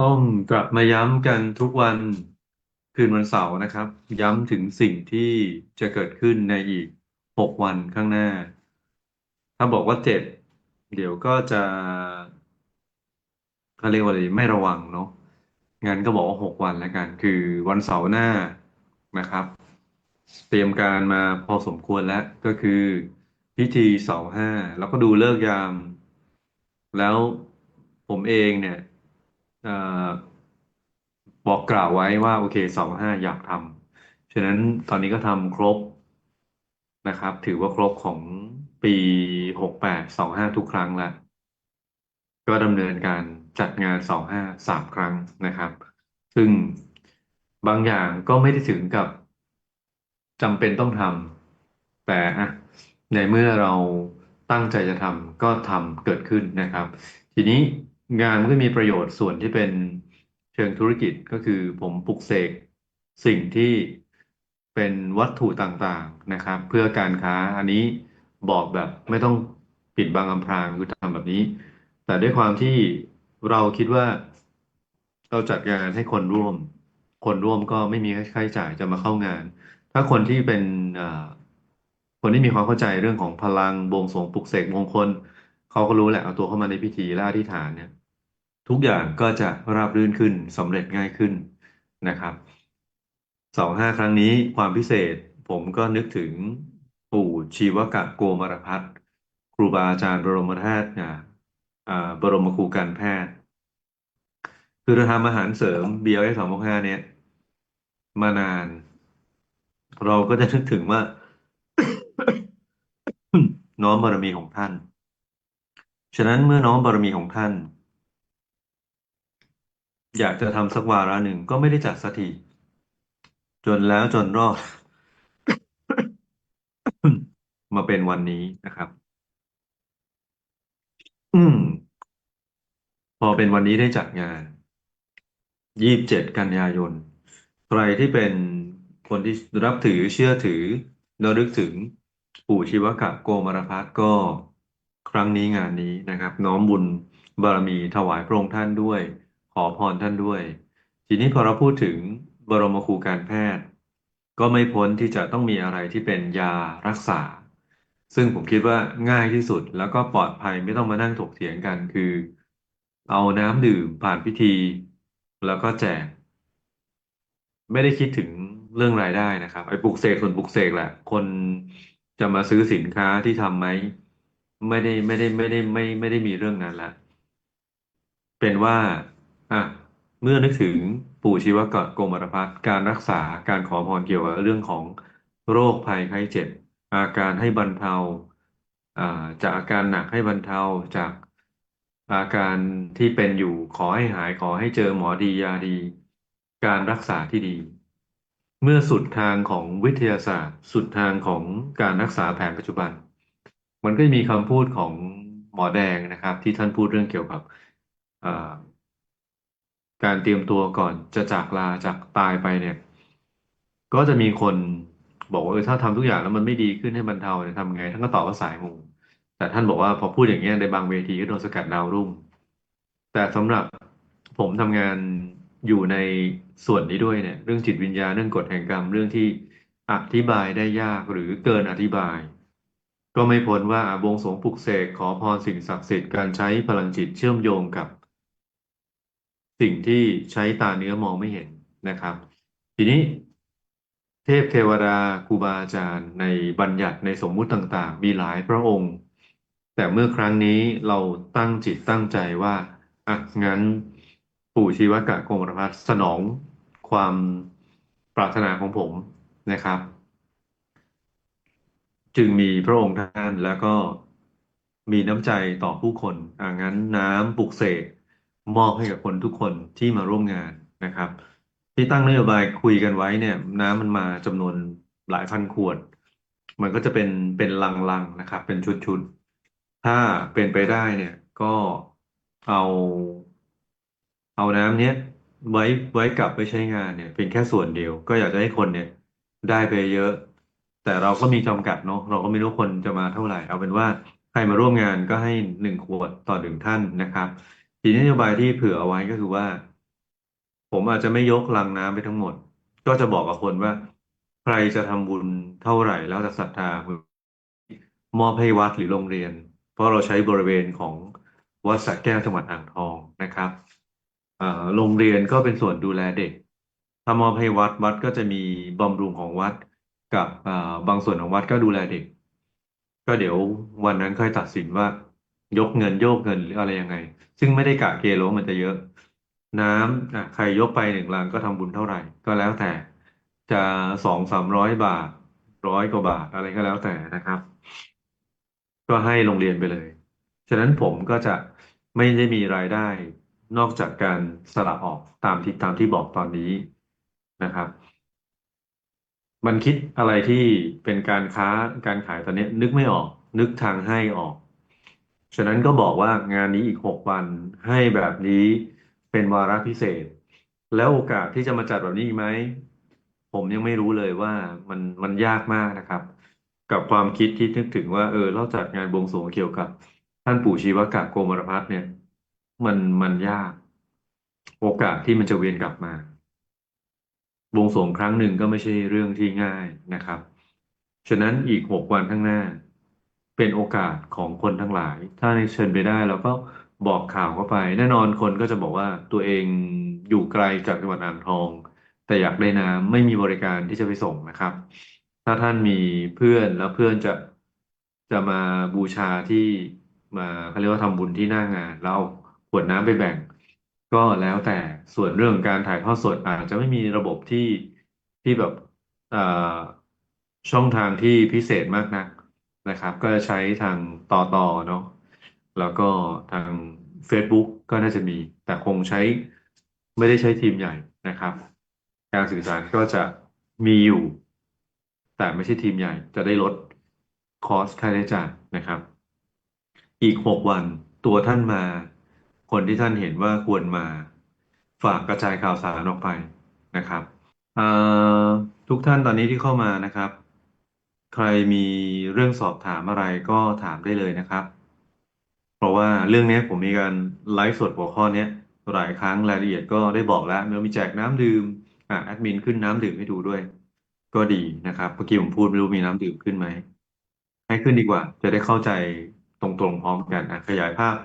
ต้องกลับมาย้ำกันทุกวันคืนวันเสาร์นะครับ ย้ำถึงสิ่งที่จะเกิดขึ้นในอีกหกวันข้างหน้า ถ้าบอกว่าเจ็ดเดี๋ยวก็จะเขาเรียกว่าอะไรไม่ระวังเนาะงั้นก็บอกว่าหกวันแล้วกัน คือวันเสาร์หน้านะครับ เตรียมการมาพอสมควรแล้วก็คือพิธีเสาห้าแล้วก็ดูฤกษ์ยาม แล้วผมเองเนี่ย บอกกล่าวไว้ว่าโอเคเสาห้าอยากทำฉะนั้นตอนนี้ก็ทำครบนะครับ ถือว่าครบของปีหกแปดสองห้าทุกครั้งล้วก็ดำเนินการจัดงานสองห้าสามครั้งนะครับ ซึ่งบางอย่างก็ไม่ได้ถึงกับจำเป็นต้องทำแต่อะในเมื่อเราตั้งใจจะทำก็ทำเกิดขึ้นนะครับ ทีนี้ งานมันก็มีประโยชน์ส่วนที่เป็นเชิงธุรกิจก็คือผมปลุกเสกสิ่งที่เป็นวัตถุต่างๆนะครับ เพื่อการค้าอันนี้บอกแบบไม่ต้องปิดบังอำพรางคือทำแบบนี้ แต่ด้วยความที่เราคิดว่า เราจัดงานให้คนร่วม คนร่วมก็ไม่มีค่าใช้จ่ายจะมาเข้างาน ถ้าคนที่เป็นคนที่มีความเข้าใจเรื่องของพลังบวงสรวงปลุกเสกมงคลเขาก็รู้แหละเอาตัวเข้ามาในพิธีและอธิษฐานเนี่ย ทุกอย่างก็จะราบรื่นขึ้นสำเร็จง่ายขึ้นนะครับสองห้าครั้งนี้ความพิเศษผมก็นึกถึงปู่ชีวกะโกมารพัฒน์ครูบาอาจารย์บรมธาตุอ่าอ่าบรมครูการแพทย์ คือเราทำอาหารเสริม BLS สองห้าเนี่ย มานาน เราก็จะนึกถึงว่า น้อมบารมีของท่าน ฉะนั้นเมื่อน้อมบารมีของท่าน อยากจะทำสักวาระหนึ่งก็ไม่ได้จัดสักทีจนแล้วจนรอด มาเป็นวันนี้นะครับ อืม พอเป็นวันนี้ได้จัดงานยี่สิบเจ็ดกันยายน ใครที่เป็นคนที่รับถือเชื่อถือระลึกถึงปู่ชีวกะโกมารพัฒน์ก็ครั้งนี้งานนี้นะครับ น้อมบุญบารมีถวายพระองค์ท่านด้วย อพรท่านด้วย ทีนี้พอเราพูดถึงบรมครูการแพทย์ ก็ไม่พ้นที่จะต้องมีอะไรที่เป็นยารักษา ซึ่งผมคิดว่าง่ายที่สุดแล้วก็ปลอดภัยไม่ต้องมานั่งถกเถียงกันคือ เอาน้ำดื่มผ่านพิธี แล้วก็แจก ไม่ได้คิดถึงเรื่องรายได้นะครับไอ้ปลุกเสกส่วนปลุกเสกแหละ คนจะมาซื้อสินค้าที่ทำไหมไม่ได้ไม่ได้ไม่ได้ไม่ไม่ได้มีเรื่องนั้นละเป็นว่า อะเมื่อนึกถึงปู่ชีวกะโกมารพัฒน์การรักษาการขอพรเกี่ยวกับเรื่องของโรคภัยไข้เจ็บ อาการให้บรรเทาอ่าจากอาการหนักให้บรรเทาจากอาการที่เป็นอยู่ขอให้หายขอให้เจอหมอดียาดี การรักษาที่ดี เมื่อสุดทางของวิทยาศาสตร์ สุดทางของการรักษาแผนปัจจุบัน มันก็จะมีคำพูดของหมอแดงนะครับ ที่ท่านพูดเรื่องเกี่ยวกับอ่า การเตรียมตัวก่อนจะจากลาจากตายไปเนี่ย ก็จะมีคนบอกว่าเออถ้าทำทุกอย่างแล้วมันไม่ดีขึ้นให้บรรเทาเนี่ยทำไงท่านก็ตอบว่าสายมูแต่ท่านบอกว่าพอพูดอย่างเงี้ยในบางเวทีก็โดนสกัดดาวรุ่ง แต่สำหรับผมทำงานอยู่ในส่วนนี้ด้วยเนี่ย เรื่องจิตวิญญาณเรื่องกฎแห่งกรรมเรื่องที่อธิบายได้ยากหรือเกินอธิบาย ก็ไม่พ้นว่าวงสงปลุกเสกขอพรสิ่งศักดิ์สิทธิ์การใช้พลังจิตเชื่อมโยงกับ สิ่งที่ใช้ตาเนื้อมองไม่เห็นนะครับ ทีนี้เทพเทวดาครูบาอาจารย์ในบัญญัติในสมมุติต่างๆ มีหลายพระองค์ แต่เมื่อครั้งนี้เราตั้งจิตตั้งใจว่าอะงั้นปู่ชีวกะโกมรพัฒสนองความปรารถนาของผมนะครับ จึงมีพระองค์ท่านแล้วก็มีน้ำใจต่อผู้คนอ่างั้นน้ำปลุกเสก มอบให้กับคนทุกคนที่มาร่วมงานนะครับ ที่ตั้งนโยบายคุยกันไว้เนี่ย น้ำมันมาจำนวนหลายพันขวด มันก็จะเป็นเป็นลังๆนะครับ เป็นชุดๆ ถ้าเป็นไปได้เนี่ยก็เอาเอาน้ำเนี้ยไว้ไว้กลับไปใช้งานเนี่ยเพียงแค่ส่วนเดียว ก็อยากจะให้คนเนี่ยได้ไปเยอะ แต่เราก็มีจำกัดเนาะเราก็ไม่รู้คนจะมาเท่าไหร่ เอาเป็นว่าใครมาร่วมงานก็ให้หนึ่งขวดต่อหนึ่งท่านนะครับ ทีนี้นโยบายที่เผื่อเอาไว้ก็คือว่า ผมอาจจะไม่ยกลังน้ำไปทั้งหมด ก็จะบอกกับคนว่า ใครจะทำบุญเท่าไหร่แล้วแต่ศรัทธามอบให้วัดหรือโรงเรียน เพราะเราใช้บริเวณของวัดสระแก้วจังหวัดอ่างทองนะครับอ่าโรงเรียนก็เป็นส่วนดูแลเด็ก ถ้ามอบให้วัดวัดก็จะมีบำรุงของวัดกับอ่าบางส่วนของวัดก็ดูแลเด็ก ก็เดี๋ยววันนั้นค่อยตัดสินว่า ยกเงินโยกเงินหรืออะไรยังไง ซึ่งไม่ได้กะเกณฑ์ว่ามันจะเยอะ น้ำอะใครยกไปหนึ่งลังก็ทำบุญเท่าไหร่ ก็แล้วแต่จะสองสามร้อยบาทร้อยกว่าบาทอะไรก็แล้วแต่นะครับ ก็ให้โรงเรียนไปเลย ฉะนั้นผมก็จะไม่ได้มีรายได้นอกจากการสละออกตามที่ตามที่บอกตอนนี้นะครับ มันคิดอะไรที่เป็นการค้าการขายตอนนี้นึกไม่ออก นึกทางให้ออก ฉะนั้นก็บอกว่างานนี้อีกหกวันให้แบบนี้เป็นวาระพิเศษ แล้วโอกาสที่จะมาจัดแบบนี้อีกไหม ผมยังไม่รู้เลยว่ามันมันยากมากนะครับ กับความคิดที่นึกถึงว่าเออเราจัดงานบวงสรวงเกี่ยวกับ ท่านปู่ชีวกะโกมารพัฒน์เนี่ย มันมันยาก โอกาสที่มันจะเวียนกลับมาบวงสรวงครั้งหนึ่งก็ไม่ใช่เรื่องที่ง่ายนะครับ ฉะนั้นอีกหกวันข้างหน้า เป็นโอกาสของคนทั้งหลาย ถ้าเชิญไปได้เราก็บอกข่าวเข้าไป แน่นอนคนก็จะบอกว่าตัวเองอยู่ไกลจากจังหวัดอ่างทอง แต่อยากได้น้ำไม่มีบริการที่จะไปส่งนะครับ ถ้าท่านมีเพื่อนแล้วเพื่อนจะจะมาบูชาที่มาเขาเรียกว่าทำบุญที่หน้างานแล้วเอาขวดน้ำไปแบ่ง ก็แล้วแต่ส่วนเรื่องการถ่ายทอดสดอาจจะไม่มีระบบที่ที่แบบช่องทางที่พิเศษมากนัก นะครับ ก็จะใช้ทางต่อต่อเนาะแล้วก็ทาง Facebook ก็น่าจะมี แต่คงใช้ไม่ได้ใช้ทีมใหญ่นะครับ การสื่อสารก็จะมีอยู่ แต่ไม่ใช่ทีมใหญ่ จะได้ลดคอสค่าใช้จ่ายนะครับ อีกหกวันตัวท่านมา คนที่ท่านเห็นว่าควรมา ฝากกระจายข่าวสารออกไปนะครับทุกท่านตอนนี้ที่เข้ามานะครับ ใครมีเรื่องสอบถามอะไรก็ถามได้เลยนะครับ เพราะว่าเรื่องนี้ผมมีการไลฟ์สดหัวข้อนี้หลายครั้งรายละเอียดก็ได้บอกแล้วเมื่อมีแจกน้ำดื่มอะแอดมินขึ้นน้ำดื่มให้ดูด้วย ก็ดีนะครับเมื่อกี้ผมพูดไม่รู้มีน้ำดื่มขึ้นไหมให้ขึ้นดีกว่า จะได้เข้าใจตรงๆพร้อมกันอะขยายภาพ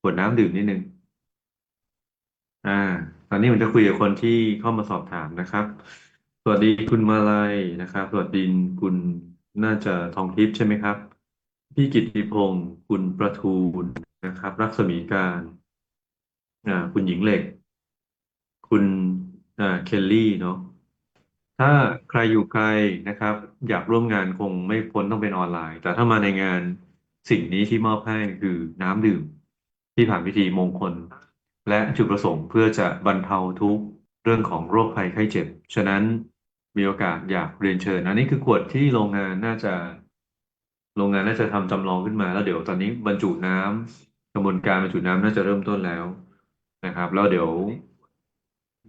ขวดน้ำดื่มนิดนึงอ่า ตอนนี้ผมจะคุยกับคนที่เข้ามาสอบถามนะครับ สวัสดีคุณมาลัยนะครับ สวัสดีคุณ น่าจะทองทิพย์ใช่ไหมครับ พี่กิติพงศ์คุณประทูลนะครับ รัศมีการคุณหญิงเหล็ก คุณเคลลี่เนาะถ้าใครอยู่ไกลนะครับ อยากร่วมงานคงไม่พ้นต้องเป็นออนไลน์ แต่ถ้ามาในงานสิ่งนี้ที่มอบให้คือน้ำดื่ม ที่ผ่านพิธีมงคล และจุดประสงค์เพื่อจะบรรเทาทุกข์เรื่องของโรคภัยไข้เจ็บ ฉะนั้น มีโอกาสอยากเรียนเชิญ อันนี้คือขวดที่โรงงานน่าจะ โรงงานน่าจะทำจำลองขึ้นมา แล้วเดี๋ยวตอนนี้บรรจุน้ำกระบวนการบรรจุน้ำน่าจะเริ่มต้นแล้วนะครับ แล้วเดี๋ยว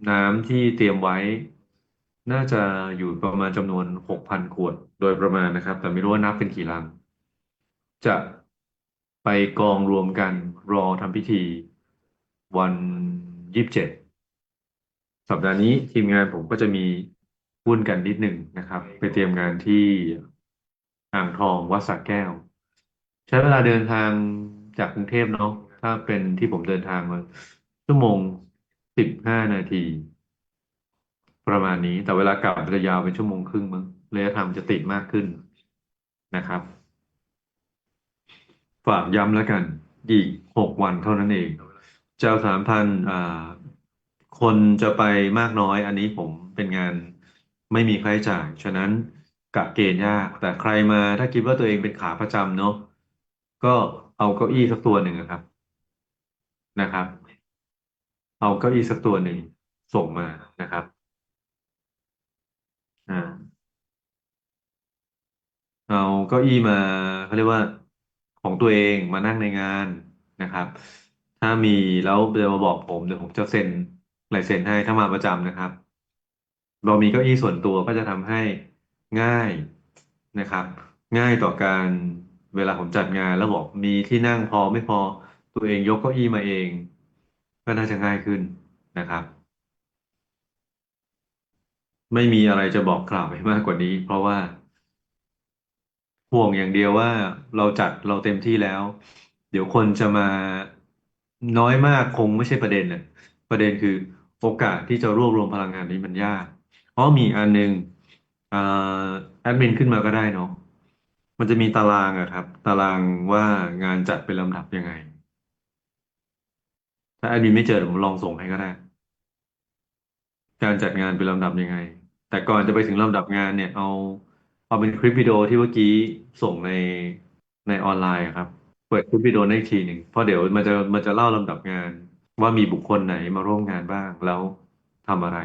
น้ำที่เตรียมไว้ น่าจะอยู่ประมาณจำนวนหกพันขวดโดยประมาณนะครับ แต่ไม่รู้ว่านับเป็นกี่ลัง จะไปกองรวมกันรอทำพิธีวันยี่สิบเจ็ดสัปดาห์นี้ทีมงานผมก็จะมี วุ่นกันนิดหนึ่งนะครับ ไปเตรียมงานที่อ่างทองวัดสระแก้ว ใช้เวลาเดินทางจากกรุงเทพเนาะถ้าเป็นที่ผมเดินทางมาชั่วโมงสิบห้านาที ประมาณนี้แต่เวลากลับจะยาวเป็นชั่วโมงครึ่งมั้งระยะทางจะติดมากขึ้นนะครับ ฝากย้ำแล้วกันอีกหกวันเท่านั้นเอง เจ้าสามพันอ่าคนจะไปมากน้อย อันนี้ผมเป็นงาน ไม่มีค่าใช้จ่าย ฉะนั้นกะเกณฑ์ยาก แต่ใครมาถ้าคิดว่าตัวเองเป็นขาประจำเนาะก็เอาเก้าอี้สักตัวหนึ่งนะครับ นะครับ เอาเก้าอี้สักตัวหนึ่งส่งมานะครับอ่าเอาเก้าอี้มาเขาเรียกว่าของตัวเองมานั่งในงานนะครับ ถ้ามีแล้วเดี๋ยวมาบอกผมเดี๋ยวผมจะเซ็นลายเซ็นให้ถ้ามาประจำนะครับ เรามีเก้าอี้ส่วนตัวก็จะทำให้ง่ายนะครับ ง่ายต่อการเวลาผมจัดงานแล้วบอกมีที่นั่งพอไม่พอตัวเองยกเก้าอี้มาเอง ก็น่าจะง่ายขึ้นนะครับ ไม่มีอะไรจะบอกกล่าวไปมากกว่านี้ เพราะว่า ห่วงอย่างเดียวว่าเราจัดเราเต็มที่แล้ว เดี๋ยวคนจะมาน้อยมากคงไม่ใช่ประเด็นเลยประเด็นคือโอกาสที่จะรวบรวมพลังงานนี้มันยาก เพราะมีอันหนึงอ่าแอดมินขึ้นมาก็ได้เนาะมันจะมีตารางอะครับ ตารางว่างานจัดเป็นลำดับยังไง ถ้าแอดมินไม่เจอเดี๋ยวผมลองส่งให้ก็ได้ การจัดงานเป็นลำดับยังไง แต่ก่อนจะไปถึงลำดับงานเนี่ย เอาเอาเป็นคลิปวิดีโอที่เมื่อกี้ส่งในในออนไลน์ครับ เปิดคลิปวิดีโอในอีกทีหนึ่งเพราะเดี๋ยวมันจะมันจะเล่าลำดับงาน ว่ามีบุคคลไหนมาร่วมงานบ้างแล้วทำอะไร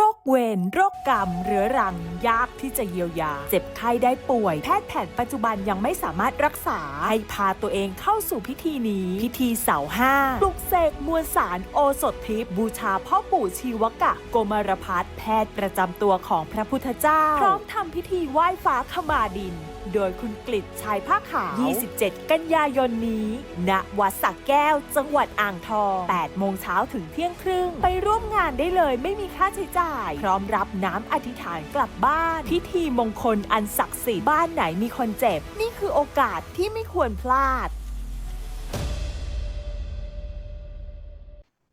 โรคเวรโรคกรรมเรื้อรังยากที่จะเยียวยา เจ็บไข้ได้ป่วย แพทย์แผนปัจจุบันยังไม่สามารถรักษา ให้พาตัวเองเข้าสู่พิธีนี้ พิธีเสาห้าปลุกเสกมวลสารโอสถทิพย์บูชาพ่อปู่ชีวกะ โกมารพัฒแพทย์ประจำตัวของพระพุทธเจ้า พร้อมทำพิธีไหว้ฟ้าขมาดิน โดยคุณกฤษชายผ้าขาว 27 กันยายนนี้ ณ วัดสักแก้ว จังหวัดอ่างทอง 8 โมงเช้าถึงเที่ยงครึ่ง ไปร่วมงานได้เลยไม่มีค่าใช้จ่าย พร้อมรับน้ำอธิษฐานกลับบ้าน พิธีมงคลอันศักดิ์สิทธิ์บ้านไหนมีคนเจ็บ นี่คือโอกาสที่ไม่ควรพลาด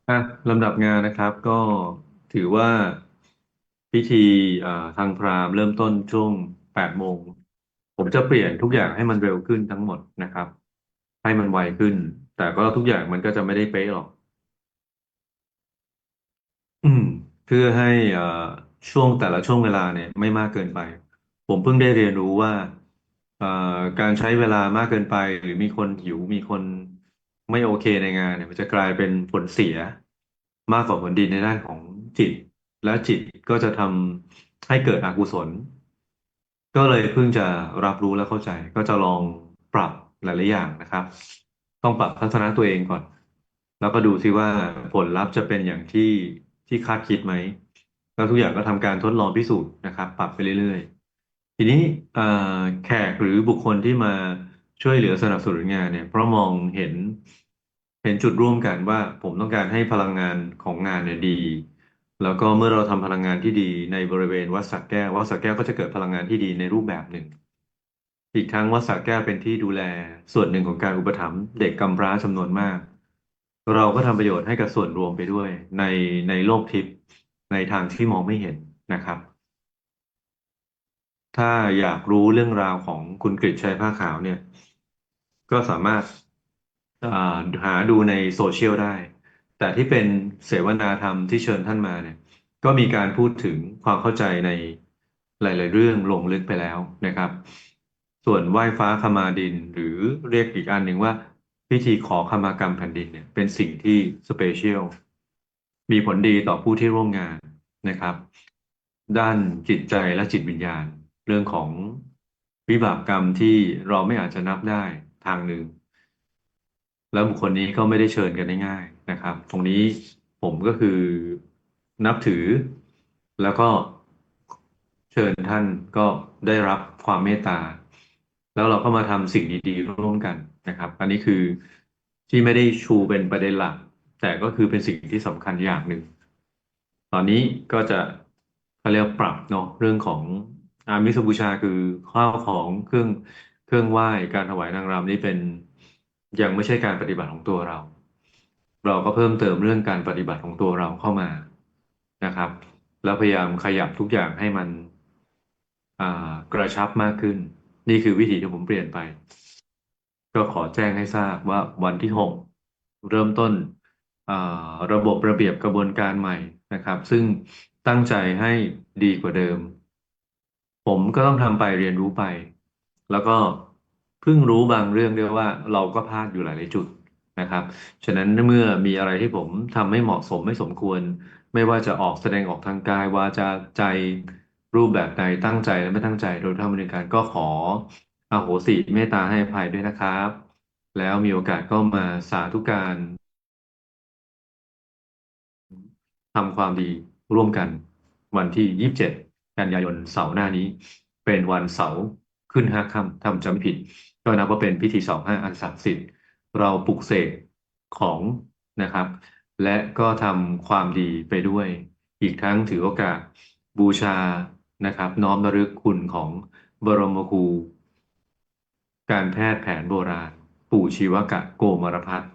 อะลำดับงานนะครับก็ถือว่าพิธีอ่าทางพราหมณ์เริ่มต้นช่วงแปดโมง ผมจะเปลี่ยนทุกอย่างให้มันเร็วขึ้นทั้งหมดนะครับ ให้มันไวขึ้น แต่ก็ทุกอย่างมันก็จะไม่ได้เป๊ะหรอก อืม เพื่อให้อ่อช่วงแต่ละช่วงเวลาเนี่ยไม่มากเกินไป ผมเพิ่งได้เรียนรู้ว่าเอ่อการใช้เวลามากเกินไป หรือมีคนหิวมีคนไม่โอเคในงานเนี่ยมันจะกลายเป็นผลเสีย มากกว่าผลดีในด้านของจิต และจิตก็จะทำให้เกิดอกุศล ก็เลยเพิ่งจะรับรู้และเข้าใจ ก็จะลองปรับหลายๆอย่างนะครับ ต้องปรับทัศนะตัวเองก่อน แล้วก็ดูซิว่าผลลัพธ์จะเป็นอย่างที่ที่คาดคิดไหมแล้วทุกอย่างก็ทำการทดลองพิสูจน์นะครับ ปรับไปเรื่อยๆ ทีนี้แขกหรือบุคคลที่มาช่วยเหลือสนับสนุนงานเนี่ย เพราะมองเห็นเห็นจุดร่วมกันว่าผมต้องการให้พลังงานของงานเนี่ยดี แล้วก็เมื่อเราทำพลังงานที่ดีในบริเวณวัดสักแก้ววัดสักแก้วก็จะเกิดพลังงานที่ดีในรูปแบบหนึ่ง อีกทั้งวัดสระแก้วเป็นที่ดูแลส่วนหนึ่งของการอุปถัมภ์เด็กกำพร้าจำนวนมาก เราก็ทำประโยชน์ให้กับส่วนรวมไปด้วย ในในโลกทิพย์ในทางที่มองไม่เห็นนะครับ ถ้าอยากรู้เรื่องราวของคุณกฤษชัยผ้าขาวเนี่ย ก็สามารถาหาดูในโซเชียลได้ แต่ที่เป็นเสวนาธรรมที่เชิญท่านมาเนี่ย ก็มีการพูดถึงความเข้าใจในหลาย ๆ เรื่องลงลึกไปแล้วนะครับ ส่วนไหว้ฟ้าขมาดินหรือเรียกอีกอันหนึ่งว่า พิธีขอขมากรรมแผ่นดินเนี่ยเป็นสิ่งที่สเปเชียลมีผลดีต่อผู้ที่ร่วมงานนะครับ ด้านจิตใจและจิตวิญญาณ เรื่องของวิบากกรรมที่เราไม่อาจจะนับได้ทางหนึ่ง แล้วบุคคลนี้ก็ไม่ได้เชิญกันง่าย นะครับ ตรงนี้ผมก็คือนับถือ แล้วก็เชิญท่านก็ได้รับความเมตตา แล้วเราก็มาทำสิ่งดีๆร่วมกันนะครับ อันนี้คือที่ไม่ได้ชูเป็นประเด็นหลัก แต่ก็คือเป็นสิ่งที่สำคัญอย่างหนึ่ง ตอนนี้ก็จะเขาเรียกปรับเนาะเรื่องของอามิสบูชาคือข้าวของเครื่องเครื่องไหว้การถวายนางรำนี่เป็นยังไม่ใช่การปฏิบัติของตัวเรา เราก็เพิ่มเติมเรื่องการปฏิบัติของตัวเราเข้ามานะครับ แล้วพยายามขยับทุกอย่างให้มันกระชับมากขึ้น นี่คือวิธีที่ผมเปลี่ยนไป ก็ขอแจ้งให้ทราบว่าวันที่หกเริ่มต้นระบบระเบียบกระบวนการใหม่นะครับ ซึ่งตั้งใจให้ดีกว่าเดิม ผมก็ต้องทำไปเรียนรู้ไป แล้วก็เพิ่งรู้บางเรื่องด้วยว่าเราก็พลาดอยู่หลายๆจุด นะครับ ฉะนั้นเมื่อมีอะไรที่ผมทำไม่เหมาะสมไม่สมควร ไม่ว่าจะออกแสดงออกทางกายวาจาใจรูปแบบใดตั้งใจและไม่ตั้งใจ โดยทำบริการก็ขออโหสิเมตตาให้อภัยด้วยนะครับ แล้วมีโอกาสก็มาสาธุการทำความดีร่วมกันวันที่ 27 กันยายนเสาร์หน้านี้ เป็นวันเสาร์ขึ้นห้าค่ำทำจำไม่ผิด ก็นับว่าเป็นพิธีเสาห้าอันศักดิ์สิทธิ์ เราปลุกเสกของนะครับ และก็ทำความดีไปด้วย อีกทั้งถือโอกาสบูชานะครับ น้อมระลึกคุณของบรมครูการแพทย์แผนโบราณ ปู่ชีวกะโกมารพัฒน์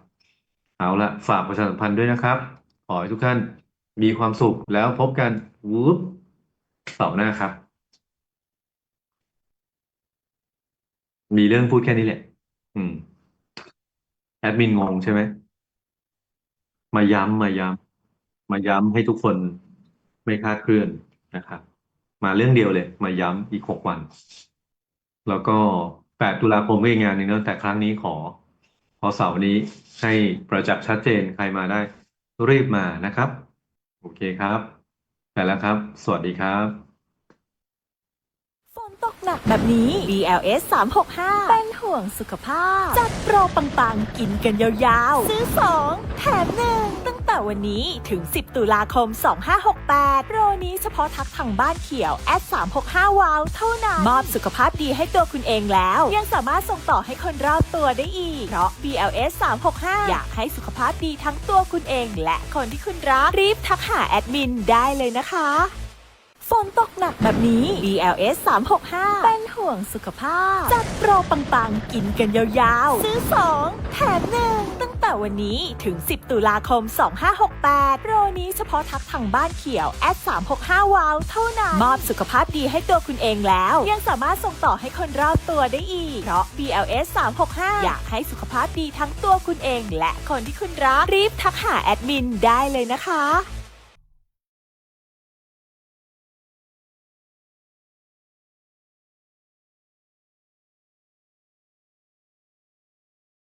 เอาละฝากประชาสัมพันธ์ด้วยนะครับ ขอให้ทุกท่านมีความสุขแล้วพบกันวูบเสาร์หน้าครับ มีเรื่องพูดแค่นี้แหละ แอดมินงงใช่ไหม มาย้ำมาย้ำมาย้ำให้ทุกคนไม่คลาดเคลื่อนนะครับ มาเรื่องเดียวเลย มาย้ำอีกหกวัน แล้วก็แปดตุลาคมก็อีกงานหนึ่งนอะแต่ครั้งนี้ขอพอเสาร์นี้ให้ประจักษ์ชัดเจนใครมาได้ รีบมานะครับ โอเคครับ แต่แล้วครับ สวัสดีครับ หนักแบบนี้ BLS 365 เป็นห่วงสุขภาพ จัดโปรปังๆ กินกันยาวๆ ซื้อ 2 แถม1ตั้งแต่วันนี้ถึง 10 ตุลาคม 2568 โปรนี้เฉพาะทักทางบ้านเขียวแอด365วาวเท่านั้น มอบสุขภาพดีให้ตัวคุณเองแล้ว ยังสามารถส่งต่อให้คนรอบตัวได้อีก เพราะ BLS 365 อยากให้สุขภาพดีทั้งตัวคุณเอง และคนที่คุณรักรีบทักหาแอดมินได้เลยนะคะ ฝนตกหนักแบบนี้ BLS 365 เป็นห่วงสุขภาพ จัดโปรปังๆ กินกันยาวๆ ซื้อ 2 แถม1ตั้งแต่วันนี้ถึง 10 ตุลาคม 2568 โปรนี้เฉพาะทักทางบ้านเขียวแอด365 วาวเท่านั้น มอบสุขภาพดีให้ตัวคุณเองแล้ว ยังสามารถส่งต่อให้คนรอบตัวได้อีก เพราะ BLS 365 อยากให้สุขภาพดีทั้งตัวคุณเอง และคนที่คุณรักรีบทักหาแอดมินได้เลยนะคะ